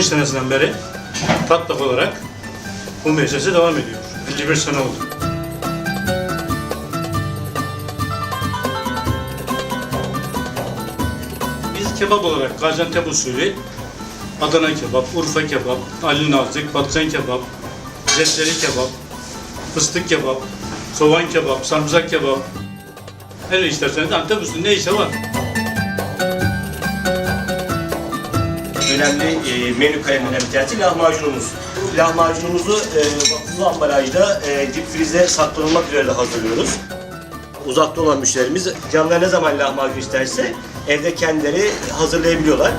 senesinden beri tatlak olarak bu müessese devam ediyor. 51 sene oldu. Biz kebap olarak Gaziantep usulü Adana kebap, Urfa kebap, Ali Nazik, patlıcan kebap, zesleri kebap, fıstık kebap, soğan kebap, sarımsak kebap. Her ne isterseniz Antep usulü neyse var. Önemli e, menü kalemlerinden bir tanesi lahmacunumuz. Lahmacunumuzu e, vakumlu ambalajda e, dip frize saklanılmak üzere de hazırlıyoruz. Uzakta olan müşterimiz canlar ne zaman lahmacun isterse evde kendileri hazırlayabiliyorlar.